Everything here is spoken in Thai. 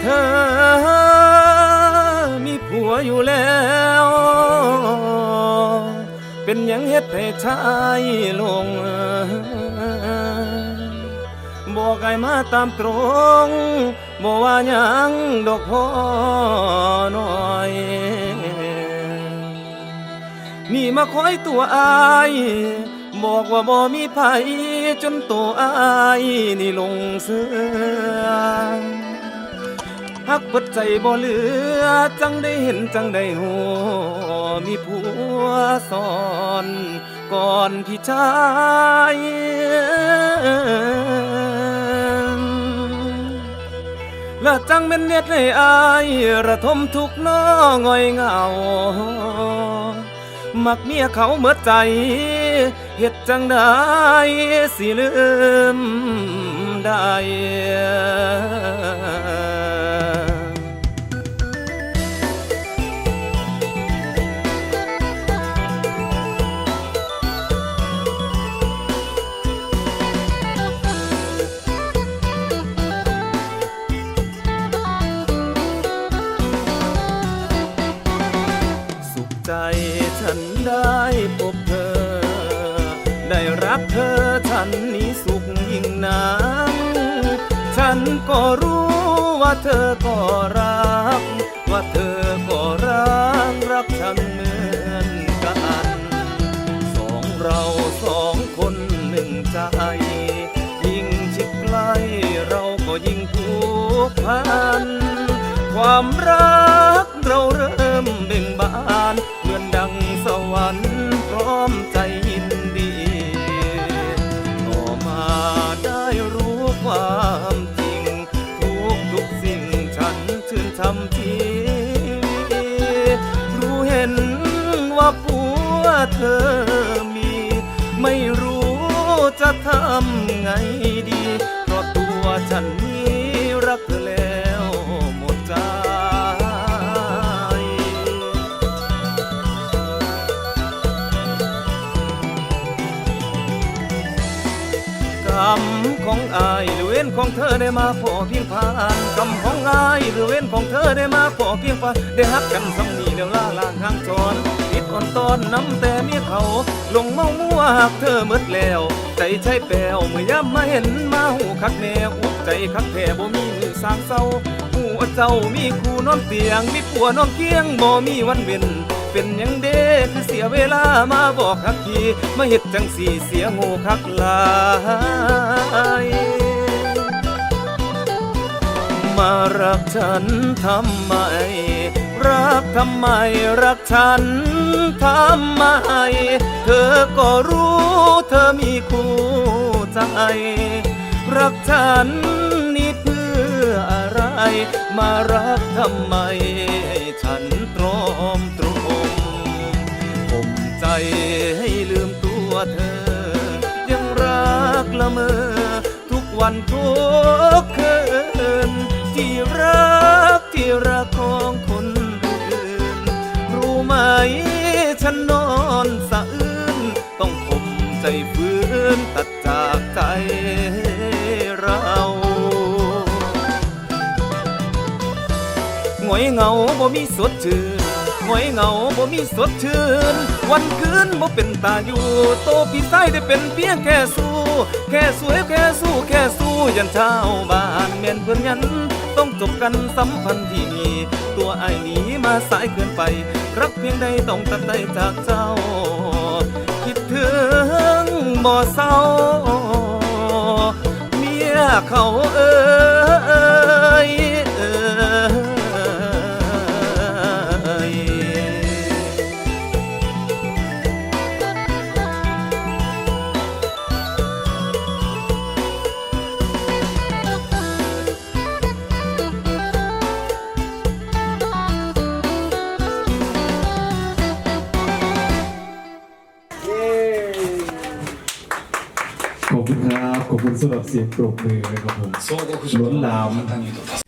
เธอมีผัวอยู่แล้ว เป็นยังเฮ็ดให้ชายลง บอกไอ้มาตามตรงบอกว่ายังดอกพ่อน้อย นี่มาคอยตัวอายบอกว่าบ่มีไผจนตัวอายนี่ลงเสือ ฮักเปิดใจบ่เหลือ จังได้เห็นจังได้หูมีผัวสอนก่อนพี่ชายและจังเป็นเน็ดให้อายระทมทุกน้องอยเงา มักเมียเขาเมื่อใจเฮ็ดจังได้สิลืมได้ ได้รักเธอฉันนี้สุขยิ่งนักฉันก็รู้ว่าเธอก็รัก ว่าเธอก็รักรักฉันเหมือนกันสองเราสองคนหนึ่งใจยิ่งชิดใกล้เราก็ยิ่งผูกพัน ความรักเราเริ่มเบ่งบาน ว่าผัวเธอมี ไม่รู้จะทำไงดี เพราะตัวฉันนี้รักเธอแล้วหมดใจกรรมของอายหรือเว้นของเธอได้มาพอเพียงผ่านกรรมของอายหรือเว้นของเธอได้มาพอเพียงผ่านได้ฮักกันสำนีเดียวล่าลางห่างจรติด อ่อนตอนน้ำแต่เมียเขา ลงเมามัวหักเธอหมดแล้ว ใจใช่แปลวเมื่อยามมาเห็นมาหูคักแนวอุใจคักแท่บ่มีมือสางเศร้าหูว่าเจ้ามีคู่นอนเตียง มีผัวนอนเคียงบ่มีวันเว้นเป็นยังเด้คือเสียเวลามาบอกคักทีมาเฮ็ดจังสีเสียง่คักลายมารักฉันทำไม รักทำไมรักฉัน ทำไมเธอก็รู้เธอมีคู่ใจ รักฉันนี่เพื่ออะไร มารักทำไมให้ฉันตรอมตรมผมใจให้ลืมตัวเธอ ยังรักละเมอ ทุกวันทุกคืนที่รักที่รักของคนอื่นรู้ไหม ฉันนอนสะอื้นต้องขมใจฟื้นตัดจากใจเราหงอยเหงาบ่มีสดชื่นหงอยเหงาบ่มีสดชื่น วันคืนบ่เป็นตาอยู่ โตพี่ไส้ได้เป็นเพียงแค่สู้ แค่สวยแค่สู้แค่สู้ยันเช้าบ้านเมียนเพื่อนยัน ต้องจบกันสัมพันธ์ที่นี่ ตัวไอ้หนีมาสายเกินไป รักเพียงใดต้องตัดใจจากเจ้า คิดถึงบ่เศร้า เมียเขาเออ คุณสำหรับเสียงปรบมือนะครับผมล้นหลาม